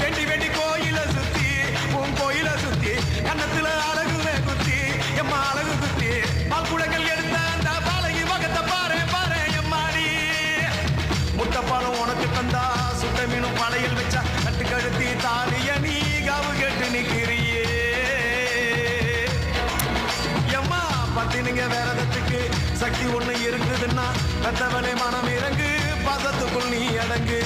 வெண்டி வெண்டி கோயில சுத்தி உன் கோயில சுத்தி கண்ணத்துல அழகு குத்தி எம்மா அழகு குத்தி பால் குடங்கள் எடுத்த அந்த பாலகி பக்கத்தை பாரு பாரு எம்மாடி முட்டப்பாலும் உனக்கு தந்தா சுட்ட மீனும் படையில் வச்சா கட்டு கழுத்தி தானிய நீ காவு கேட்டு நிக்கிறியே எம்மா பத்தினுங்க விரதத்துக்கு சக்தி ஒண்ணு இருக்குதுன்னா பெத்தவனை மனம் இறங்கு பாசத்துக்குள் நீ அடங்கு.